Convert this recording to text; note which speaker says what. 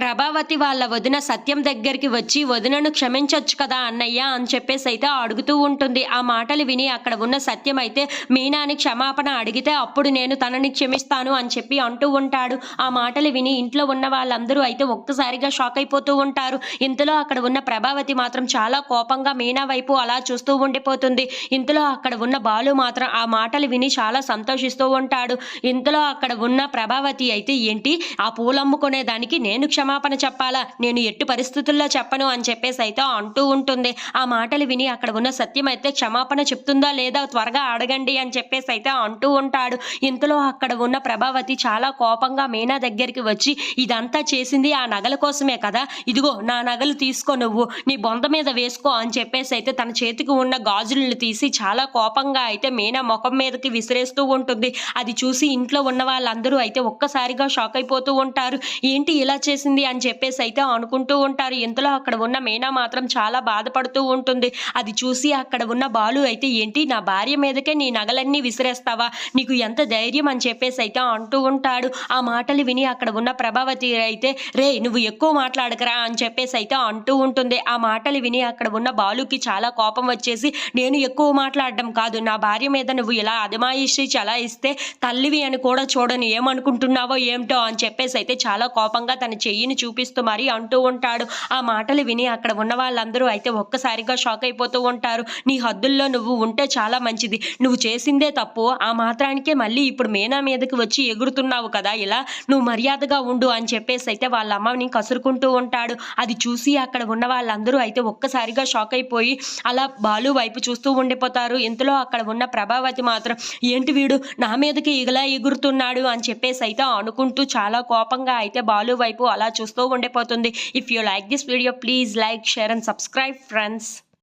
Speaker 1: ప్రభావతి వాళ్ళ వదిన సత్యం దగ్గరికి వచ్చి వదినను క్షమించొచ్చు కదా అన్నయ్య అని చెప్పేసి అయితే అడుగుతూ ఉంటుంది. ఆ మాటలు విని అక్కడ ఉన్న సత్యం అయితే మీనాని క్షమాపణ అడిగితే అప్పుడు నేను తనని క్షమిస్తాను అని చెప్పి అంటూ ఉంటాడు. ఆ మాటలు విని ఇంట్లో ఉన్న వాళ్ళందరూ అయితే ఒక్కసారిగా షాక్ అయిపోతూ ఉంటారు. ఇంతలో అక్కడ ఉన్న ప్రభావతి మాత్రం చాలా కోపంగా మీనా వైపు అలా చూస్తూ ఉండిపోతుంది. ఇంతలో అక్కడ ఉన్న బాలు మాత్రం ఆ మాటలు విని చాలా సంతోషిస్తూ ఉంటాడు. ఇంతలో అక్కడ ఉన్న ప్రభావతి అయితే ఏంటి? ఆ పూలమ్ముకునే దానికి నేను క్షమాపణ చెప్పాలా? నేను ఎట్టి పరిస్థితుల్లో చెప్పను అని చెప్పేసి అయితే అంటూ ఉంటుంది. ఆ మాటలు విని అక్కడ ఉన్న సత్యం అయితే క్షమాపణ చెప్తుందా లేదా త్వరగా అడగండి అని చెప్పేసి అయితే అంటూ ఉంటాడు. ఇంతలో అక్కడ ఉన్న ప్రభావతి చాలా కోపంగా మీనా దగ్గరికి వచ్చి ఇదంతా చేసింది ఆ నగల కోసమే కదా? ఇదిగో నా నగలు తీసుకో నువ్వు. నీ బొంద మీద వేసుకో అని చెప్పేసి అయితే తన చేతికి ఉన్న గాజులను తీసి చాలా కోపంగా అయితే మీనా ముఖం మీదకి విసిరేస్తూ ఉంటుంది. అది చూసి ఇంట్లో ఉన్న వాళ్ళందరూ అయితే ఒక్కసారిగా షాక్ అయిపోతూ ఉంటారు. ఏంటి ఇలా చేసింది? అని చెప్పేసి అయితే అనుకుంటూ ఉంటారు. ఇంతలో అక్కడ ఉన్న మీనా మాత్రం చాలా బాధపడుతూ ఉంటుంది. అది చూసి అక్కడ ఉన్న బాలు అయితే ఏంటి? నా భార్య మీదకే నీ నగలన్నీ విసిరేస్తావా? నీకు ఎంత ధైర్యం? అని చెప్పేసి అయితే అంటూ ఉంటాడు. ఆ మాటలు విని అక్కడ ఉన్న ప్రభావతి అయితే రే నువ్వు ఎక్కువ మాట్లాడకరా? అని చెప్పేసి అయితే అంటూ ఉంటుంది. ఆ మాటలు విని అక్కడ ఉన్న బాలుకి చాలా కోపం వచ్చేసి నేను ఎక్కువ మాట్లాడడం కాదు. నా భార్య మీద నువ్వు ఇలా అదమాయిషి చలాయిస్తే తల్లివి అని కూడా చూడని. ఏమనుకుంటున్నావో ఏమిటో? అని చెప్పేసి అయితే చాలా కోపంగా తన చెయ్యిని చూపిస్తూ మరీ అంటూ ఉంటాడు. ఆ మాటలు విని అక్కడ ఉన్న వాళ్ళందరూ అయితే ఒక్కసారిగా షాక్ అయిపోతూ ఉంటారు. నీ హద్దుల్లో నువ్వు ఉంటే చాలా మంచిది. నువ్వు చేసిందే తప్పు. ఆ మాత్రానికే మళ్ళీ ఇప్పుడు మేనా మీదకి వచ్చి ఎగురుతున్నావు కదా ఇలా. నువ్వు మర్యాదగా ఉండు అని చెప్పేసి అయితే వాళ్ళ అమ్మని కసురుకుంటూ ఉంటాడు. అది చూసి అక్కడ ఉన్న వాళ్ళందరూ అయితే ఒక్కసారిగా షాక్ అయిపోయి అలా బాలు వైపు చూస్తూ ఉండిపోతారు. ఇంతలో అక్కడ ఉన్న ప్రభావతి మాత్రం ఏంటి వీడు? నా మీదకి ఇలా ఎగురుతున్నాడు అని చెప్పేసి అయితే అనుకుంటూ చాలా కోపంగా అయితే బాలు వైపు అలా చూస్తూ ఉండిపోతుంది. If you like this video please like share and subscribe friends